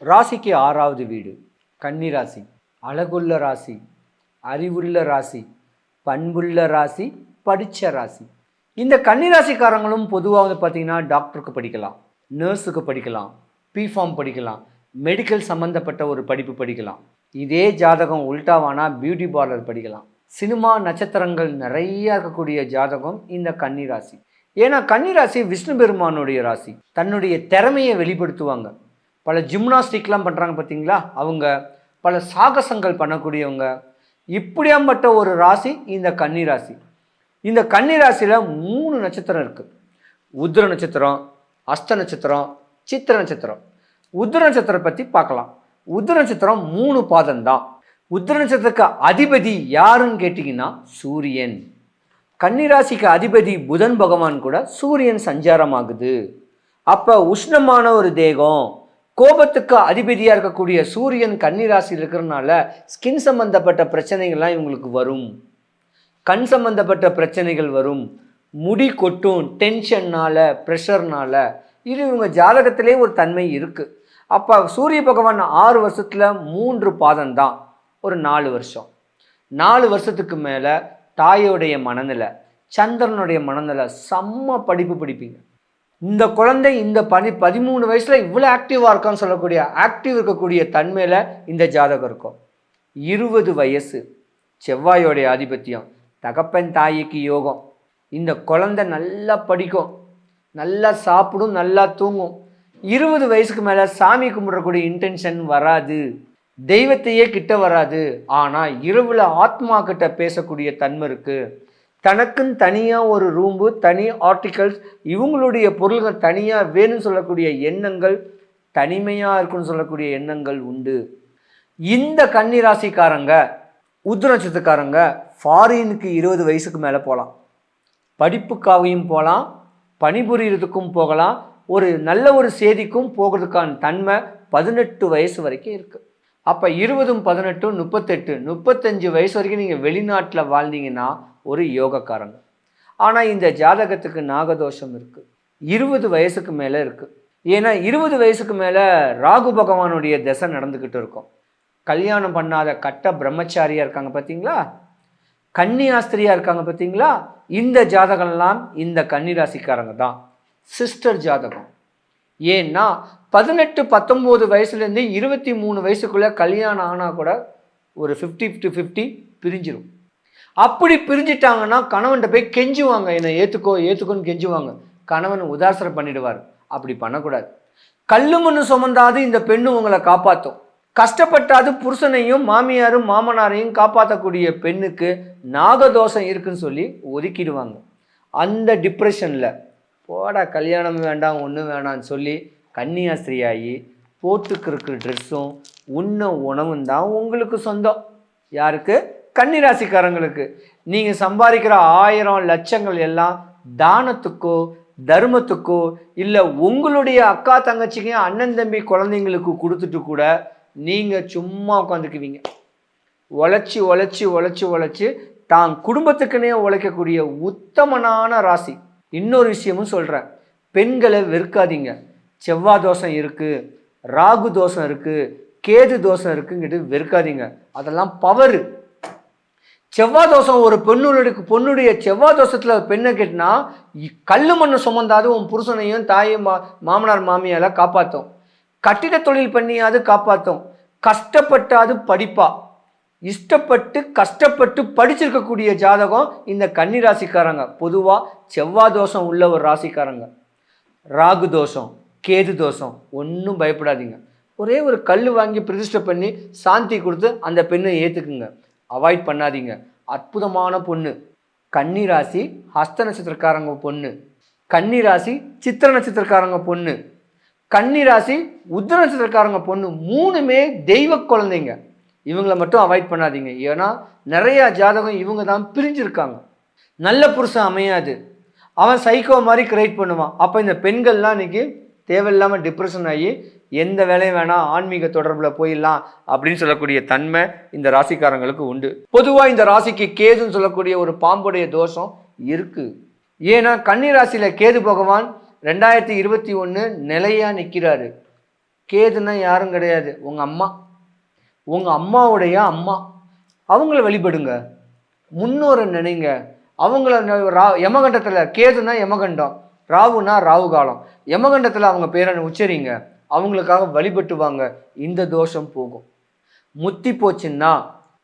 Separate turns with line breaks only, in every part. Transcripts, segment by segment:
ராசிக்கு ஆறாவது வீடு. கன்னி ராசி அழகுள்ள ராசி அறிவுள்ள ராசி பண்புள்ள ராசி படித்த ராசி. இந்த கன்னி ராசிக்காரங்களும் பொதுவாக வந்து பார்த்திங்கன்னா டாக்டருக்கு படிக்கலாம் நர்ஸுக்கு படிக்கலாம் பிஃபார்ம் படிக்கலாம் மெடிக்கல் சம்மந்தப்பட்ட ஒரு படிப்பு படிக்கலாம். இதே ஜாதகம் உல்டாவானா பியூட்டி பார்லர் படிக்கலாம். சினிமா நட்சத்திரங்கள் நிறைய இருக்கக்கூடிய ஜாதகம் இந்த கன்னி ராசி. ஏன்னா கன்னி ராசி விஷ்ணு பெருமானுடைய ராசி. தன்னுடைய திறமையை வெளிப்படுத்துவாங்க. பல ஜிம்னாஸ்டிக்லாம் பண்ணுறாங்க பார்த்தீங்களா அவங்க பல சாகசங்கள் பண்ணக்கூடியவங்க. இப்படியாம்பட்ட ஒரு ராசி இந்த கன்னி ராசி. இந்த கன்னி ராசியில் மூணு நட்சத்திரம் இருக்குது உத்திர நட்சத்திரம் அஸ்த நட்சத்திரம் சித்திர நட்சத்திரம். உத்ர நட்சத்திரம் பற்றி பார்க்கலாம். உத்ர நட்சத்திரம் மூணு பாதம் தான். உத்ர நட்சத்திரத்துக்கு அதிபதி யாருன்னு கேட்டிங்கன்னா சூரியன். கன்னிராசிக்கு அதிபதி புதன் பகவான் கூட சூரியன் சஞ்சாரம் ஆகுது அப்போ உஷ்ணமான ஒரு தேகம். கோபத்துக்கு அதிபதியாக இருக்கக்கூடிய சூரியன் கன்னிராசியில் இருக்கிறனால ஸ்கின் சம்பந்தப்பட்ட பிரச்சனைகள்லாம் இவங்களுக்கு வரும். கண் சம்பந்தப்பட்ட பிரச்சனைகள் வரும். முடி கொட்டும் டென்ஷன்னால ப்ரெஷர்னால இது இவங்க ஜாதகத்திலே ஒரு தன்மை இருக்குது அப்போ சூரிய பகவான் ஆறு வருஷத்தில் மூன்று பாதம் தான் ஒரு நாலு வருஷம். நாலு வருஷத்துக்கு மேலே தாயோடைய மனநிலை சந்திரனுடைய மனநிலை செம்ம படிப்பு படிப்பீங்க. இந்த குழந்தை இந்த பனி பதிமூணு வயசில் இவ்வளோ ஆக்டிவாக இருக்கான்னு சொல்லக்கூடிய ஆக்டிவ் இருக்கக்கூடிய தன்மையில் இந்த ஜாதகம் இருக்கும். இருபது வயசு செவ்வாயோடைய ஆதிபத்தியம் தகப்பன் தாய்க்கு யோகம். இந்த குழந்தை நல்லா படிக்கும் நல்லா சாப்பிடும் நல்லா தூங்கும். இருபது வயசுக்கு மேலே சாமி கும்பிடக்கூடிய இன்டென்ஷன் வராது. தெய்வத்தையே கிட்ட வராது. ஆனால் இரவில் ஆத்மா கிட்ட பேசக்கூடிய தன்மை இருக்குது தனக்குன்னு தனியாக ஒரு ரூம்பு தனி ஆர்டிகல்ஸ் இவங்களுடைய பொருள்கள் தனியாக வேணும்னு சொல்லக்கூடிய எண்ணங்கள் தனிமையாக இருக்குன்னு சொல்லக்கூடிய எண்ணங்கள் உண்டு. இந்த கன்னிராசிக்காரங்க ராசிக்காரங்க ஃபாரினுக்கு இருபது வயசுக்கு மேலே போகலாம் படிப்புக்காகவும் போகலாம் பணிபுரியறதுக்கும் போகலாம் ஒரு நல்ல ஒரு செய்திக்கும் போகிறதுக்கான தன்மை பதினெட்டு வயசு வரைக்கும் இருக்குது அப்போ இருபதும் பதினெட்டும் முப்பத்தெட்டு முப்பத்தஞ்சு வயசு வரைக்கும் நீங்கள் வெளிநாட்டில் வாழ்ந்தீங்கன்னா ஒரு யோகக்காரங்க. ஆனால் இந்த ஜாதகத்துக்கு நாகதோஷம் இருக்குது இருபது வயசுக்கு மேலே இருக்குது ஏன்னா இருபது வயசுக்கு மேலே ராகு பகவானுடைய திசை நடந்துக்கிட்டு இருக்கும். கல்யாணம் பண்ணாத கட்ட பிரம்மச்சாரியாக இருக்காங்க பார்த்தீங்களா கன்னியாஸ்திரியாக இருக்காங்க பார்த்தீங்களா இந்த ஜாதகம்லாம் இந்த கன்னிராசிக்காரங்க தான். சிஸ்டர் ஜாதகம். ஏன்னா பதினெட்டு பத்தொம்போது வயசுலேருந்து இருபத்தி மூணு வயசுக்குள்ளே கல்யாணம் ஆனால் கூட ஒரு ஃபிஃப்டி டு ஃபிஃப்டி பிரிஞ்சிடும் அப்படி பிரிஞ்சிட்டாங்கன்னா கணவன்கிட்ட போய் கெஞ்சுவாங்க. என்னை ஏற்றுக்கோ ஏற்றுக்கோன்னு கெஞ்சுவாங்க. கணவன் உதாசனம் பண்ணிடுவார். அப்படி பண்ணக்கூடாது. கல்லு மண்ணு சுமந்தாது இந்த பெண்ணு உங்களை காப்பாற்றும் கஷ்டப்பட்டாது புருஷனையும் மாமியாரும் மாமனாரையும் காப்பாற்றக்கூடிய பெண்ணுக்கு நாகதோஷம் இருக்குன்னு சொல்லி ஒதுக்கிடுவாங்க. அந்த டிப்ரெஷனில் போடா கல்யாணம் வேண்டாம் ஒன்றும் வேண்டாம்னு சொல்லி கன்னியாஸ்திரியாகி போட்டுக்கிருக்கிற ட்ரெஸ்ஸும் உண்ண உணவும் தான் உங்களுக்கு சொந்தம். யாருக்கு? கன்னிராசிக்காரங்களுக்கு நீங்கள் சம்பாதிக்கிற ஆயிரம் லட்சங்கள் எல்லாம் தானத்துக்கோ தர்மத்துக்கோ இல்லை உங்களுடைய அக்கா தங்கச்சிங்க அண்ணன் தம்பி குழந்தைங்களுக்கு கொடுத்துட்டு கூட நீங்கள் சும்மா உட்காந்துக்குவீங்க உழைச்சி உழைச்சி உழைச்சி உழைச்சி தான் குடும்பத்துக்குனே உழைக்கக்கூடிய உத்தமனான ராசி. இன்னொரு விஷயமும் சொல்கிறேன் பெண்களை வெறுக்காதீங்க. செவ்வாய் தோஷம் இருக்குது ராகு தோஷம் இருக்குது கேது தோஷம் இருக்குங்கிட்டு வெறுக்காதீங்க. அதெல்லாம் பவரு செவ்வாய் தோஷம் ஒரு பெண்ணுடைய பொண்ணுடைய செவ்வாய் தோஷத்தில் பெண்ணை கெட்டினா கல் மண்ணு சுமந்தாது உன் புருஷனையும் தாயும் மா மாமனார் மாமியால் காப்பாற்றும் கட்டிட தொழில் பண்ணியாவது காப்பாற்றும் கஷ்டப்பட்டாது படிப்பா. இஷ்டப்பட்டு கஷ்டப்பட்டு படிச்சிருக்கக்கூடிய ஜாதகம் இந்த கன்னி ராசிக்காரங்க பொதுவாக செவ்வாய் தோஷம் உள்ள ஒரு ராசிக்காரங்க. ராகு தோஷம் கேது தோஷம் ஒன்றும் பயப்படாதீங்க. ஒரே ஒரு கல் வாங்கி பிரதிஷ்டை பண்ணி சாந்தி கொடுத்து அந்த பெண்ணை ஏற்றுக்குங்க அவாய்ட் பண்ணாதீங்க. அற்புதமான பொண்ணு. கன்னி ராசி ஹஸ்த நட்சத்திரக்காரங்க பொண்ணு. கன்னி ராசி சித்திர நட்சத்திரக்காரங்க பொண்ணு. கன்னி ராசி உத்திர நட்சத்திரக்காரங்க பொண்ணு. மூணுமே தெய்வ குழந்தைங்க. இவங்களை மட்டும் அவாய்ட் பண்ணாதீங்க. ஏன்னா நிறையா ஜாதகம் இவங்க தான் பிரிஞ்சிருக்காங்க. நல்ல புருஷன் அமையாது. அவன் சைக்கோ மாதிரி கிரியேட் பண்ணுவான். அப்போ இந்த பெண்கள்லாம் இன்னைக்கு தேவையில்லாமல் டிப்ரெஷன் ஆகி எந்த வேலையும் வேணாம் ஆன்மீக தொடர்பில் போயிடலாம் அப்படின்னு சொல்லக்கூடிய தன்மை இந்த ராசிக்காரங்களுக்கு உண்டு. பொதுவாக இந்த ராசிக்கு கேதுன்னு சொல்லக்கூடிய ஒரு பாம்புடைய தோஷம் இருக்குது ஏன்னா கன்னி ராசியில் கேது பகவான் ரெண்டாயிரத்தி இருபத்தி ஒன்று நிலையாக நிற்கிறாரு கேதுன்னா யாரும் கிடையாது உங்கள் அம்மா. உங்கள் அம்மாவுடைய அம்மா. அவங்கள வழிபடுங்க. முன்னோரை நினைங்க. அவங்கள ரா யமகண்டத்தில் கேதுனா யமகண்டம் ராவுனா ராவு காலம் யமகண்டத்தில் அவங்க பேரை உச்சரிங்க. அவங்களுக்காக வழிபட்டுவாங்க. இந்த தோஷம் போகும். முத்தி போச்சுன்னா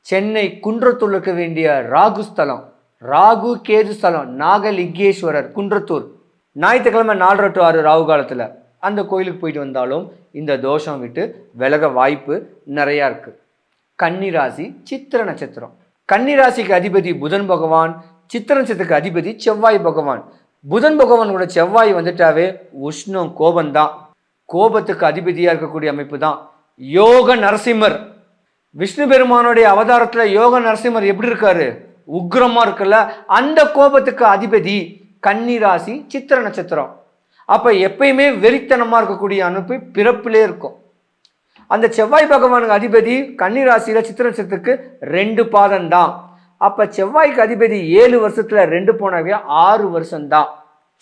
சென்னை குன்றத்தூர் இருக்க வேண்டிய ராகு ஸ்தலம் ராகு கேது ஸ்தலம் நாகலிங்கேஸ்வரர் குன்றத்தூர் ஞாயிற்றுக்கிழமை நாலரை டு ஆறு ராகு காலத்தில் அந்த கோயிலுக்கு போயிட்டு வந்தாலும் இந்த தோஷம் விட்டு விலக வாய்ப்பு நிறையா இருக்குது கன்னிராசி சித்திர நட்சத்திரம். கன்னிராசிக்கு அதிபதி புதன் பகவான் சித்திர நட்சத்திரத்துக்கு அதிபதி செவ்வாய் பகவான். புதன் பகவானோட செவ்வாய் வந்துட்டாவே உஷ்ணம் கோபந்தான் கோபத்துக்கு அதிபதியாக இருக்கக்கூடிய அமைப்பு தான் யோக நரசிம்மர். விஷ்ணு பெருமானுடைய அவதாரத்தில் யோக நரசிம்மர் எப்படி இருக்காரு? உக்ரமாக இருக்குல்ல அந்த கோபத்துக்கு அதிபதி கன்னிராசி சித்திர நட்சத்திரம். அப்போ எப்பயுமே வெறித்தனமாக இருக்கக்கூடிய அமைப்பு பிறப்பிலே இருக்கும். அந்த செவ்வாய் பகவானுக்கு அதிபதி கன்னிராசியில் சித்திர நட்சத்திரத்துக்கு ரெண்டு பாதம் தான். அப்போ செவ்வாய்க்கு அதிபதி ஏழு வருஷத்தில் ரெண்டு போனாவே ஆறு வருஷம்தான்.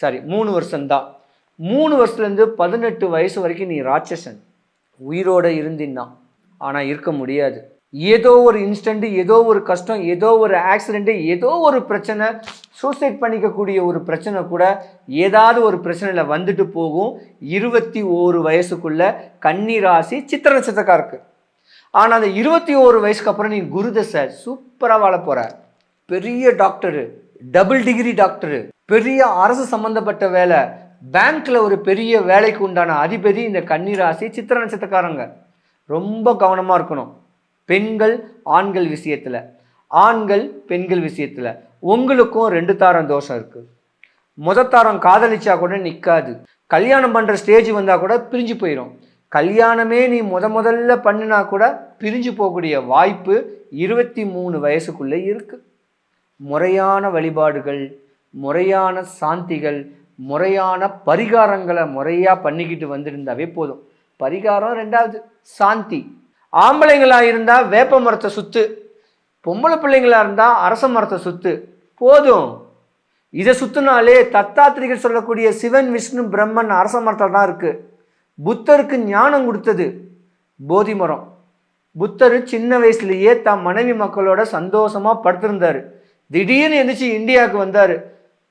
சாரி மூணு வருஷம்தான். மூணு வருஷத்துலேருந்து பதினெட்டு வயசு வரைக்கும் நீ ராட்சசன். உயிரோட இருந்தின்னா ஆனால் இருக்க முடியாது. ஏதோ ஒரு இன்ஸ்டண்ட்டு ஏதோ ஒரு கஷ்டம் ஏதோ ஒரு ஆக்சிடெண்ட்டு ஏதோ ஒரு பிரச்சனை சூசைட் பண்ணிக்கக்கூடிய ஒரு பிரச்சனை கூட ஏதாவது ஒரு பிரச்சனையில் வந்துட்டு போகும். இருபத்தி ஓரு வயசுக்குள்ளே கன்னி ராசி சித்திர நட்சத்திரக்காருக்கு ஆனால் அந்த இருபத்தி ஓரு வயசுக்கு அப்புறம் நீ குருதசை சூப்பராக வாழ போகிற பெரிய டாக்டரு டபுள் டிகிரி டாக்டரு பெரிய அரசு சம்மந்தப்பட்ட வேலை பேங்க்ல ஒரு பெரிய வேலைக்கு உண்டான அதிபதி இந்த கன்னிராசி சித்திர நட்சத்திரக்காரங்க. ரொம்ப கவனமா இருக்கணும். பெண்கள் ஆண்கள் விஷயத்துல. ஆண்கள் பெண்கள் விஷயத்துல. உங்களுக்கும் ரெண்டு தாரம் தோஷம் இருக்கு. முத தாரம் காதலிச்சா கூட நிற்காது கல்யாணம் பண்ணுற ஸ்டேஜ் வந்தால் கூட பிரிஞ்சு போயிடும் கல்யாணமே நீ முத முதல்ல பண்ணினா கூட பிரிஞ்சு போகக்கூடிய வாய்ப்பு இருபத்தி மூணு வயசுக்குள்ளே இருக்குது முறையான வழிபாடுகள் முறையான சாந்திகள் முறையான பரிகாரங்களை முறையாக பண்ணிக்கிட்டு வந்திருந்தாவே போதும். பரிகாரம் ரெண்டாவது சாந்தி. ஆம்பளைங்களாக இருந்தால் வேப்ப மரத்தை சுற்று பொம்பளை பிள்ளைங்களாக இருந்தால் அரச மரத்தை சுத்து போதும். இதை சுற்றினாலே தத்தாத்திரிகள் சொல்லக்கூடிய சிவன் விஷ்ணு பிரம்மன் அரச மரத்தில் தான் இருக்குது புத்தருக்கு ஞானம் கொடுத்தது போதி மரம். புத்தர் சின்ன வயசுலேயே தம் மனைவி மக்களோட சந்தோஷமாக படுத்திருந்தார். திடீர்னு எந்திரிச்சு இந்தியாவுக்கு வந்தார்.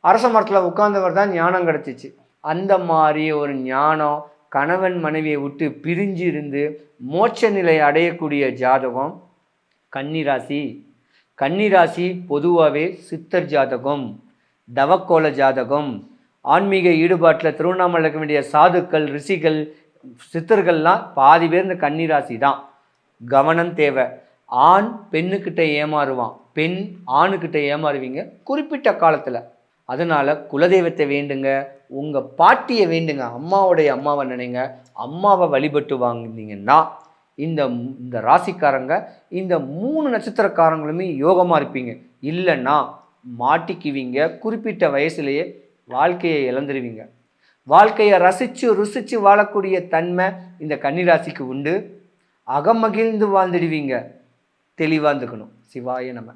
அரச மரத்தில் உட்கார்ந்தவர் தான் ஞானம் கிடச்சிச்சு. அந்த மாதிரி ஒரு ஞானம் கணவன் மனைவியை விட்டு பிரிஞ்சு இருந்து மோட்ச நிலை அடையக்கூடிய ஜாதகம் கன்னிராசி. கன்னிராசி பொதுவாகவே சித்தர் ஜாதகம் தவக்கோல ஜாதகம் ஆன்மீக ஈடுபாட்டில் திருவண்ணாமலை இருக்க வேண்டிய சாதுக்கள் ரிஷிகள் சித்தர்கள்லாம் பாதி பேர் இந்த கன்னிராசி தான். கவனம் தேவை. ஆண் பெண்ணுக்கிட்ட ஏமாறுவான். பெண் ஆணுக்கிட்ட ஏமாறுவீங்க. குறிப்பிட்ட காலத்தில். அதனால் குலதெய்வத்தை வேண்டுங்க உங்கள் பாட்டியை வேண்டுங்க அம்மாவுடைய அம்மாவை நினைங்க. அம்மாவை வழிபட்டு வாங்கினீங்கன்னா இந்த இந்த ராசிக்காரங்க இந்த மூணு நட்சத்திரக்காரங்களுமே யோகமாக இருப்பீங்க. இல்லைன்னா மாட்டிக்குவீங்க குறிப்பிட்ட வயசுலேயே வாழ்க்கையை இழந்துருவீங்க. வாழ்க்கையை ரசித்து ருசித்து வாழக்கூடிய தன்மை இந்த கன்னிராசிக்கு உண்டு. அகமகிழ்ந்து வாழ்ந்துடுவீங்க. தெளிவாக இருந்துக்கணும். சிவாய நம்ம